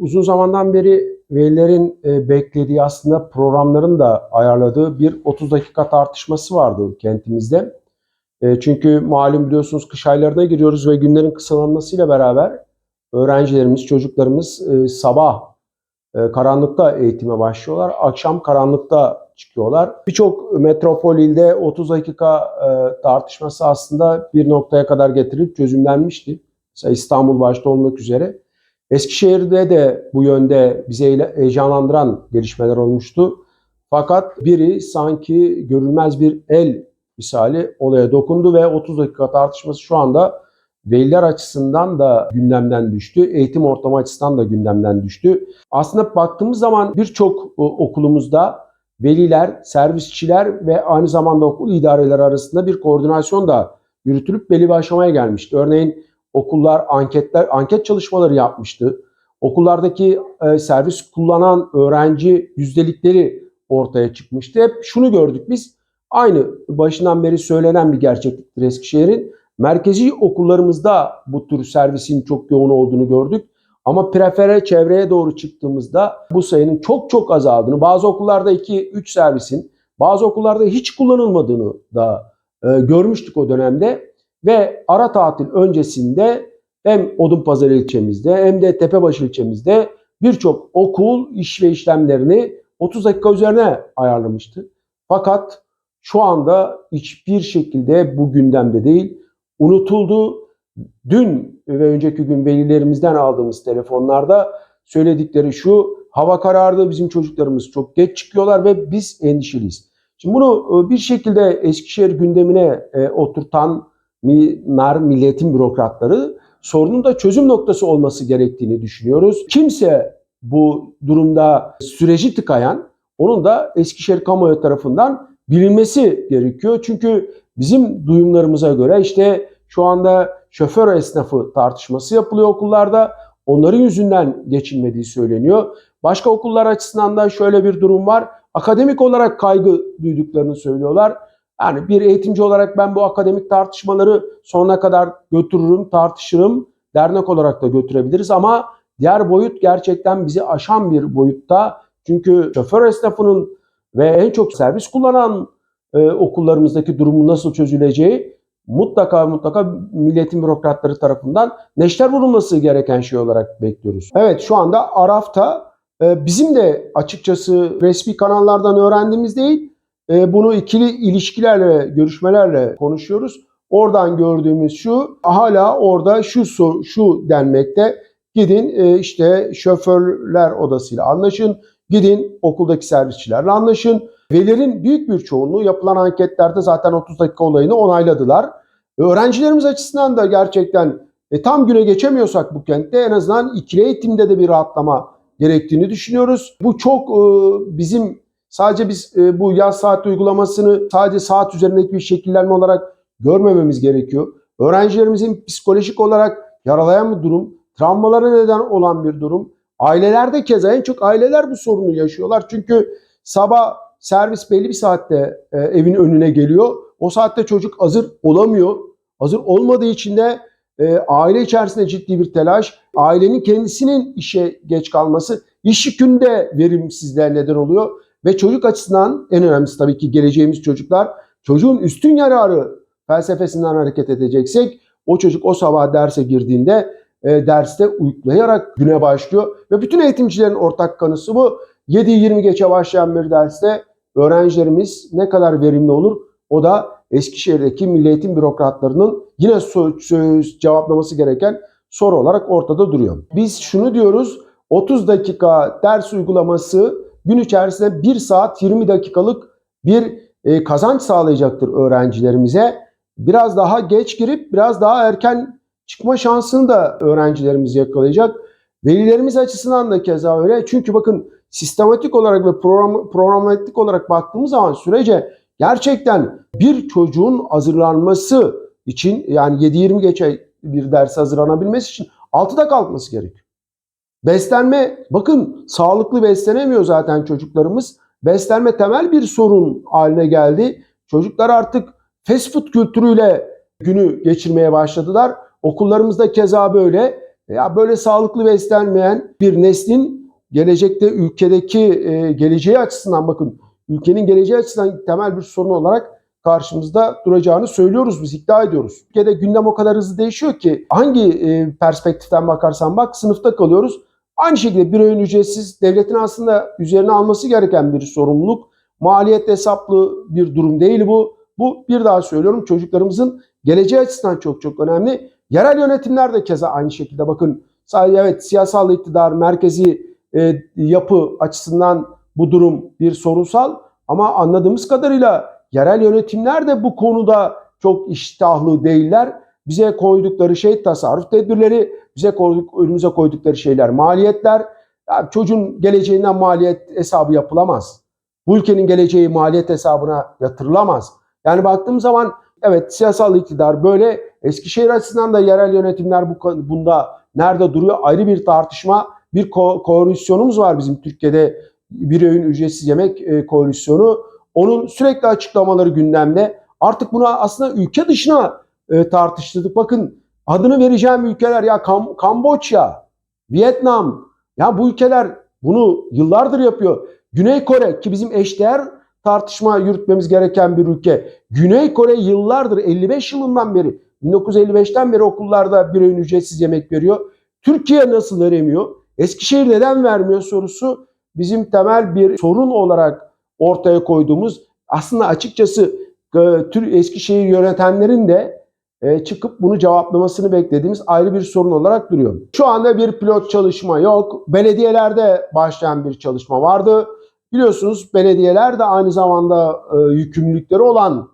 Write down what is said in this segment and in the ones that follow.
uzun zamandan beri velilerin e, beklediği aslında programların da ayarladığı bir 30 dakika tartışması vardı kentimizde. E, çünkü malum biliyorsunuz kış aylarına giriyoruz ve günlerin kısalanmasıyla beraber öğrencilerimiz, çocuklarımız e, sabah karanlıkta eğitime başlıyorlar. Akşam karanlıkta çıkıyorlar. Birçok metropol ilde 30 dakika tartışması aslında bir noktaya kadar getirilip çözümlenmişti. Mesela İstanbul başta olmak üzere. Eskişehir'de de bu yönde bizi heyecanlandıran gelişmeler olmuştu. Fakat biri sanki görülmez bir el misali olaya dokundu ve 30 dakika tartışması şu anda veliler açısından da gündemden düştü. Eğitim ortamı açısından da gündemden düştü. Aslında baktığımız zaman birçok e, okulumuzda veliler, servisçiler ve aynı zamanda okul idareleri arasında bir koordinasyon da yürütülüp belli bir aşamaya gelmişti. Örneğin okullar anketler, anket çalışmaları yapmıştı. Okullardaki e, servis kullanan öğrenci yüzdelikleri ortaya çıkmıştı. Hep şunu gördük biz. Aynı başından beri söylenen bir gerçekliktir Eskişehir'in. Merkezi okullarımızda bu tür servisin çok yoğun olduğunu gördük. Ama prefere çevreye doğru çıktığımızda bu sayının çok çok azaldığını, bazı okullarda 2-3 servisin, bazı okullarda hiç kullanılmadığını da e, görmüştük o dönemde. Ve ara tatil öncesinde hem Odunpazarı ilçemizde hem de Tepebaşı ilçemizde birçok okul iş ve işlemlerini 30 dakika üzerine ayarlamıştı. Fakat şu anda hiçbir şekilde bu gündemde değil. Unutuldu. Dün ve önceki gün velilerimizden aldığımız telefonlarda söyledikleri şu. Hava karardı bizim çocuklarımız çok geç çıkıyorlar ve biz endişeliyiz. Şimdi bunu e, bir şekilde Eskişehir gündemine e, oturtan milletin bürokratları sorunun da çözüm noktası olması gerektiğini düşünüyoruz. Kimse bu durumda süreci tıkayan onun da Eskişehir kamuoyu tarafından bilinmesi gerekiyor. Çünkü bizim duyumlarımıza göre işte şu anda şoför esnafı tartışması yapılıyor okullarda. Onların yüzünden geçilmediği söyleniyor. Başka okullar açısından da şöyle bir durum var. Akademik olarak kaygı duyduklarını söylüyorlar. Yani bir eğitimci olarak ben bu akademik tartışmaları sonuna kadar götürürüm, tartışırım. Dernek olarak da götürebiliriz ama diğer boyut gerçekten bizi aşan bir boyutta. Çünkü şoför esnafının ve en çok servis kullanan e, okullarımızdaki durumun nasıl çözüleceği mutlaka mutlaka milletin bürokratları tarafından neşter vurulması gereken şey olarak bekliyoruz. Evet şu anda Araf'ta e, bizim de açıkçası resmi kanallardan öğrendiğimiz değil, e, bunu ikili ilişkilerle, görüşmelerle konuşuyoruz. Oradan gördüğümüz şu, hala orada şu şu denmekte. Gidin e, işte şoförler odasıyla anlaşın, gidin okuldaki servisçilerle anlaşın. Velilerin büyük bir çoğunluğu yapılan anketlerde zaten 30 dakika olayını onayladılar. Öğrencilerimiz açısından da gerçekten e, tam güne geçemiyorsak bu kentte en azından ikili eğitimde de bir rahatlama gerektiğini düşünüyoruz. Bu çok e, bizim sadece biz e, bu yaz saat uygulamasını sadece saat üzerindeki bir şekillenme olarak görmememiz gerekiyor. Öğrencilerimizin psikolojik olarak yaralayan bir durum, travmalara neden olan bir durum. Ailelerde keza en çok aileler bu sorunu yaşıyorlar. Çünkü sabah servis belli bir saatte e, evin önüne geliyor. O saatte çocuk hazır olamıyor. Hazır olmadığı için de e, aile içerisinde ciddi bir telaş, ailenin kendisinin işe geç kalması, iş yükünde verimsizliğe neden oluyor. Ve çocuk açısından en önemlisi tabii ki geleceğimiz çocuklar. Çocuğun üstün yararı felsefesinden hareket edeceksek o çocuk o sabah derse girdiğinde e, derste uyuklayarak güne başlıyor. Ve bütün eğitimcilerin ortak kanısı bu. 7-20 geçe başlayan bir derste öğrencilerimiz ne kadar verimli olur? O da Eskişehir'deki milli eğitim bürokratlarının yine cevaplaması gereken soru olarak ortada duruyor. Biz şunu diyoruz, 30 dakika ders uygulaması gün içerisinde 1 saat 20 dakikalık bir e, kazanç sağlayacaktır öğrencilerimize. Biraz daha geç girip biraz daha erken çıkma şansını da öğrencilerimiz yakalayacak. Velilerimiz açısından da keza öyle. Çünkü bakın sistematik olarak ve program, programatik olarak baktığımız zaman sürece gerçekten bir çocuğun hazırlanması için yani 7-20 geçe bir ders hazırlanabilmesi için 6'da kalkması gerekiyor. Beslenme bakın sağlıklı beslenemiyor zaten çocuklarımız. Beslenme temel bir sorun haline geldi. Çocuklar artık fast food kültürüyle günü geçirmeye başladılar. Okullarımızda keza böyle. ya böyle sağlıklı beslenmeyen bir neslin gelecekte ülkedeki e, geleceği açısından bakın ülkenin geleceği açısından temel bir sorun olarak karşımızda duracağını söylüyoruz biz iddia ediyoruz. Ülkede gündem o kadar hızlı değişiyor ki hangi e, perspektiften bakarsan bak sınıfta kalıyoruz. Aynı şekilde bir öğün ücretsiz devletin aslında üzerine alması gereken bir sorumluluk. Maliyet hesaplı bir durum değil bu. Bu bir daha söylüyorum çocuklarımızın geleceği açısından çok çok önemli. Yerel yönetimler de keza aynı şekilde bakın sadece evet siyasal iktidar merkezi e, yapı açısından bu durum bir sorunsal ama anladığımız kadarıyla yerel yönetimler de bu konuda çok iştahlı değiller. Bize koydukları şey tasarruf tedbirleri, bize koyduk, önümüze koydukları şeyler maliyetler. Ya çocuğun geleceğinden maliyet hesabı yapılamaz. Bu ülkenin geleceği maliyet hesabına yatırılamaz. Yani baktığım zaman evet siyasal iktidar böyle Eskişehir açısından da yerel yönetimler bu bunda nerede duruyor ayrı bir tartışma. Bir ko- koalisyonumuz var bizim Türkiye'de bir öğün ücretsiz yemek e, koalisyonu. Onun sürekli açıklamaları gündemde. Artık buna aslında ülke dışına e, tartıştırdık. Bakın adını vereceğim ülkeler ya Kam Kamboçya, Vietnam. Ya bu ülkeler bunu yıllardır yapıyor. Güney Kore ki bizim eşdeğer tartışma yürütmemiz gereken bir ülke. Güney Kore yıllardır 55 yılından beri 1955'ten beri okullarda bir öğün ücretsiz yemek veriyor. Türkiye nasıl veremiyor? Eskişehir neden vermiyor sorusu bizim temel bir sorun olarak ortaya koyduğumuz aslında açıkçası e, Eskişehir yönetenlerin de e, çıkıp bunu cevaplamasını beklediğimiz ayrı bir sorun olarak duruyor. Şu anda bir pilot çalışma yok. Belediyelerde başlayan bir çalışma vardı. Biliyorsunuz belediyeler de aynı zamanda e, yükümlülükleri olan,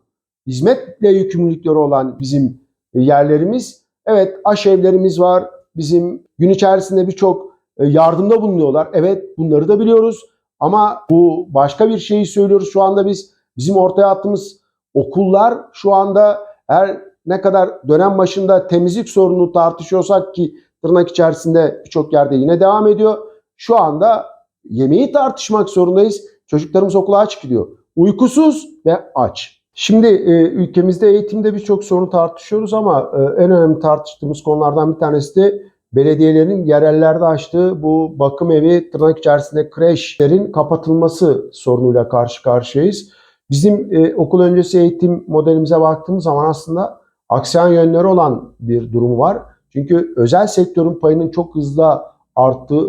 hizmetle yükümlülükleri olan bizim yerlerimiz. Evet aşevlerimiz var. Bizim gün içerisinde birçok yardımda bulunuyorlar. Evet bunları da biliyoruz. Ama bu başka bir şeyi söylüyoruz. Şu anda biz bizim ortaya attığımız okullar şu anda her ne kadar dönem başında temizlik sorunu tartışıyorsak ki tırnak içerisinde birçok yerde yine devam ediyor. Şu anda yemeği tartışmak zorundayız. Çocuklarımız okula aç gidiyor. Uykusuz ve aç. Şimdi e, ülkemizde eğitimde birçok sorunu tartışıyoruz ama e, en önemli tartıştığımız konulardan bir tanesi de belediyelerin yerellerde açtığı bu bakım evi tırnak içerisinde kreşlerin kapatılması sorunuyla karşı karşıyayız. Bizim e, okul öncesi eğitim modelimize baktığımız zaman aslında aksayan yönleri olan bir durumu var. Çünkü özel sektörün payının çok hızlı arttığı,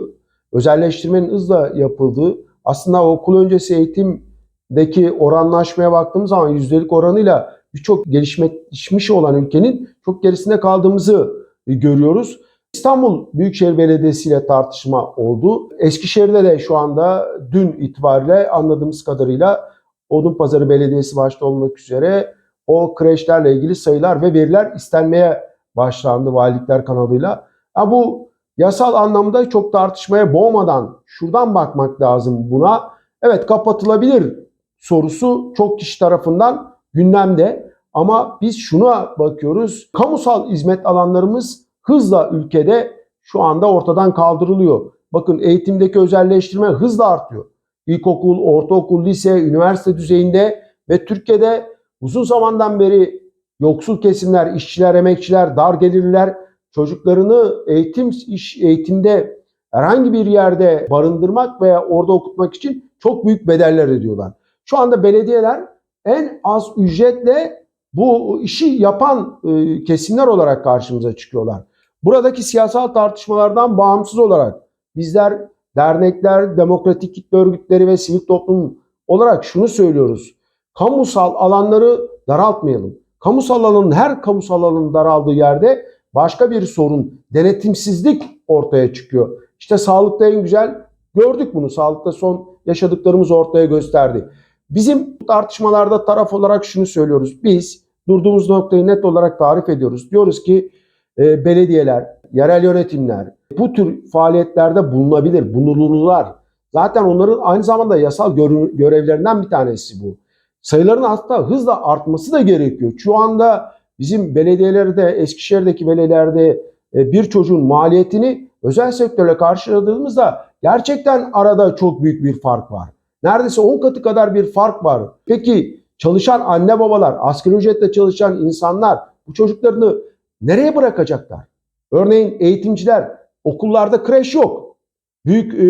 özelleştirmenin hızla yapıldığı, aslında okul öncesi eğitimdeki oranlaşmaya baktığımız zaman yüzdelik oranıyla birçok gelişmiş olan ülkenin çok gerisinde kaldığımızı görüyoruz. İstanbul Büyükşehir Belediyesi ile tartışma oldu. Eskişehir'de de şu anda dün itibariyle anladığımız kadarıyla Odunpazarı Belediyesi başta olmak üzere o kreşlerle ilgili sayılar ve veriler istenmeye başlandı valilikler kanalıyla. Ya bu yasal anlamda çok tartışmaya boğmadan şuradan bakmak lazım buna. Evet kapatılabilir sorusu çok kişi tarafından gündemde ama biz şuna bakıyoruz. Kamusal hizmet alanlarımız hızla ülkede şu anda ortadan kaldırılıyor. Bakın eğitimdeki özelleştirme hızla artıyor. İlkokul, ortaokul, lise, üniversite düzeyinde ve Türkiye'de uzun zamandan beri yoksul kesimler, işçiler, emekçiler, dar gelirliler çocuklarını eğitim iş eğitimde herhangi bir yerde barındırmak veya orada okutmak için çok büyük bedeller ödüyorlar. Şu anda belediyeler en az ücretle bu işi yapan e, kesimler olarak karşımıza çıkıyorlar. Buradaki siyasal tartışmalardan bağımsız olarak bizler dernekler, demokratik kitle örgütleri ve sivil toplum olarak şunu söylüyoruz. Kamusal alanları daraltmayalım. Kamusal alanın her kamusal alanın daraldığı yerde başka bir sorun, denetimsizlik ortaya çıkıyor. İşte sağlıkta en güzel gördük bunu. Sağlıkta son yaşadıklarımız ortaya gösterdi. Bizim tartışmalarda taraf olarak şunu söylüyoruz. Biz durduğumuz noktayı net olarak tarif ediyoruz. Diyoruz ki e, belediyeler, yerel yönetimler bu tür faaliyetlerde bulunabilir, bulunurlar. Zaten onların aynı zamanda yasal görevlerinden bir tanesi bu. Sayıların hatta hızla artması da gerekiyor. Şu anda bizim belediyelerde, Eskişehir'deki belediyelerde e, bir çocuğun maliyetini özel sektörle karşıladığımızda gerçekten arada çok büyük bir fark var. Neredeyse 10 katı kadar bir fark var. Peki çalışan anne babalar, asgari ücretle çalışan insanlar bu çocuklarını nereye bırakacaklar? Örneğin eğitimciler, okullarda kreş yok. Büyük e,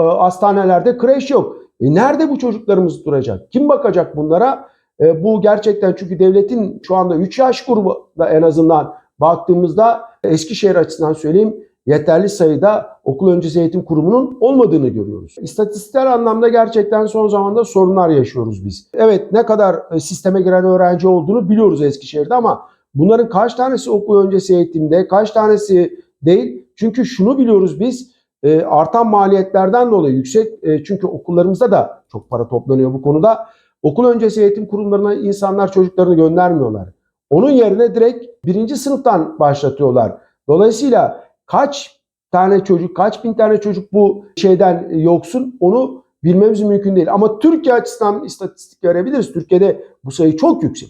e, hastanelerde kreş yok. E nerede bu çocuklarımız duracak? Kim bakacak bunlara? E, bu gerçekten çünkü devletin şu anda 3 yaş grubu da en azından baktığımızda Eskişehir açısından söyleyeyim yeterli sayıda okul öncesi eğitim kurumunun olmadığını görüyoruz. İstatistiksel anlamda gerçekten son zamanda sorunlar yaşıyoruz biz. Evet ne kadar e, sisteme giren öğrenci olduğunu biliyoruz Eskişehir'de ama bunların kaç tanesi okul öncesi eğitimde, kaç tanesi değil? Çünkü şunu biliyoruz biz e, artan maliyetlerden dolayı yüksek e, çünkü okullarımızda da çok para toplanıyor bu konuda. Okul öncesi eğitim kurumlarına insanlar çocuklarını göndermiyorlar. Onun yerine direkt birinci sınıftan başlatıyorlar. Dolayısıyla kaç tane çocuk, kaç bin tane çocuk bu şeyden yoksun onu bilmemiz mümkün değil. Ama Türkiye açısından istatistik verebiliriz. Türkiye'de bu sayı çok yüksek.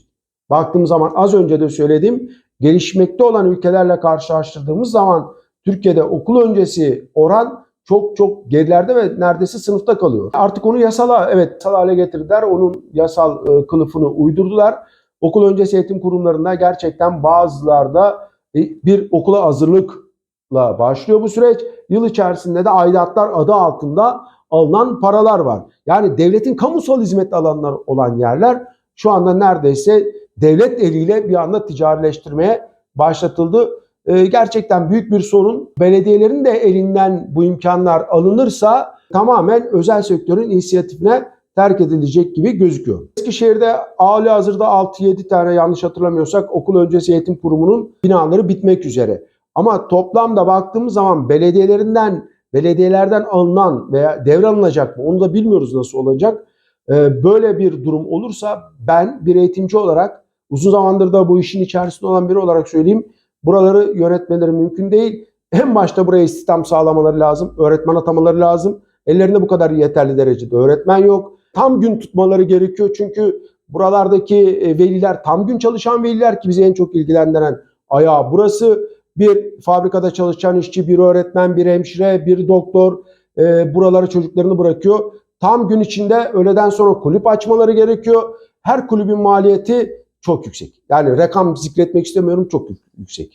Baktığımız zaman az önce de söyledim gelişmekte olan ülkelerle karşılaştırdığımız zaman Türkiye'de okul öncesi oran çok çok gerilerde ve neredeyse sınıfta kalıyor. Artık onu yasala evet yasal hale getirdiler. Onun yasal e, kılıfını uydurdular. Okul öncesi eğitim kurumlarında gerçekten bazılarda e, bir okula hazırlıkla başlıyor bu süreç. Yıl içerisinde de aidatlar adı altında alınan paralar var. Yani devletin kamusal hizmet alanları olan yerler şu anda neredeyse devlet eliyle bir anda ticarileştirmeye başlatıldı. Ee, gerçekten büyük bir sorun. Belediyelerin de elinden bu imkanlar alınırsa tamamen özel sektörün inisiyatifine terk edilecek gibi gözüküyor. Eskişehir'de hali hazırda 6-7 tane yanlış hatırlamıyorsak okul öncesi eğitim kurumunun binaları bitmek üzere. Ama toplamda baktığımız zaman belediyelerinden, belediyelerden alınan veya devralınacak mı onu da bilmiyoruz nasıl olacak. Ee, böyle bir durum olursa ben bir eğitimci olarak uzun zamandır da bu işin içerisinde olan biri olarak söyleyeyim. Buraları yönetmeleri mümkün değil. En başta buraya istihdam sağlamaları lazım. Öğretmen atamaları lazım. Ellerinde bu kadar yeterli derecede öğretmen yok. Tam gün tutmaları gerekiyor. Çünkü buralardaki e, veliler tam gün çalışan veliler ki bizi en çok ilgilendiren ayağı burası. Bir fabrikada çalışan işçi, bir öğretmen, bir hemşire, bir doktor e, buralara çocuklarını bırakıyor. Tam gün içinde öğleden sonra kulüp açmaları gerekiyor. Her kulübün maliyeti çok yüksek. Yani rakam zikretmek istemiyorum çok yüksek.